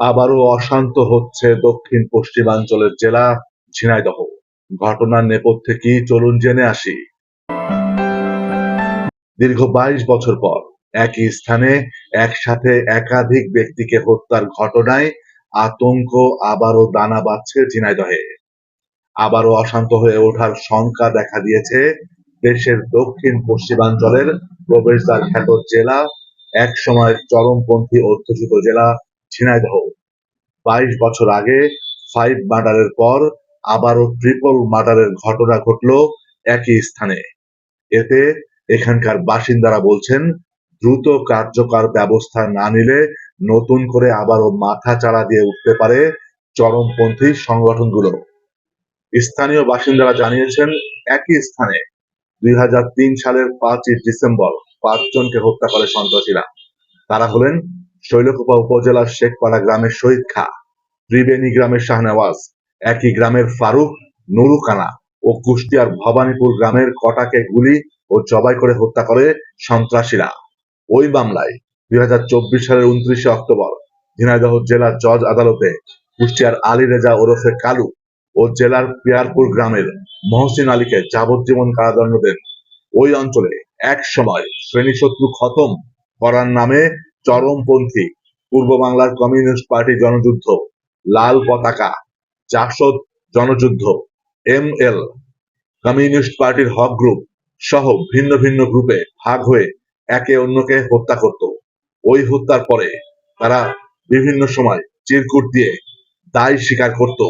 আবারও অশান্ত হচ্ছে দক্ষিণ পশ্চিমাঞ্চলের জেলা ঝিনাইদহ। ঘটনার নেপথ্যে কি চলুন জেনে আসি। দীর্ঘ বাইশ বছর পর একই স্থানে একসাথে একাধিক ব্যক্তিকে হত্যার ঘটনায় আতঙ্ক আবারও দানা বাঁধছে ঝিনাইদহে। আবারও অশান্ত হয়ে ওঠার শঙ্কা দেখা দিয়েছে দেশের দক্ষিণ পশ্চিমাঞ্চলের প্রবেশদ্বার খ্যাত জেলা এক সময় চরমপন্থী অধ্যুষিত জেলা ঝিনাইদহ বাইশ বছর আগে ফাইভ মার্ডারের পর আবারও ট্রিপল মার্ডারের ঘটনা ঘটল একই স্থানে। এতে এখানকার বাসিন্দারা বলছেন, দ্রুত কার্যকর ব্যবস্থা না নিলে নতুন করে আবারও মাথা চাড়া দিয়ে উঠতে পারে চরমপন্থী সংগঠনগুলো। স্থানীয় বাসিন্দারা জানিয়েছেন, একই স্থানে দুই হাজার তিন সালের পাঁচই ডিসেম্বর পাঁচজনকে হত্যা করে সন্ত্রাসীরা। তারা হলেন শৈলকুপা উপজেলার শেখপাড়া গ্রামের শহীদ খা, ত্রিবেণী গ্রামের শাহনেওয়াজ, একই গ্রামের ফারুক, নুরুকানা ও কুষ্টিয়ার ভবানীপুর গ্রামের কটাকে গুলি ও জবাই করে হত্যা করে সন্ত্রাসীরা। ওই মামলায় দুই সালের উনত্রিশে অক্টোবর ঝিনাইদহ জেলা জজ আদালতে কুষ্টিয়ার আলী রেজা ওরফে কালু ও জেলার পিয়ারপুর গ্রামের মহসিন আলীকে যাবজ্জীবন কারাদণ্ড দেন। ওই অঞ্চলে এক সময় শ্রেণীশত্রু খতম করার নামে চরমপন্থী, পূর্ব বাংলার communist party Janajuddha, Lal Pataka, Jasad Janajuddha, M L, communist পার্টির হক গ্রুপ সহ ভিন্ন ভিন্ন গ্রুপে ভাগ হয়ে একে অন্যকে হত্যা করত। ওই হত্যার পরে তারা বিভিন্ন সময় চিরকুট দিয়ে দায় স্বীকার করত।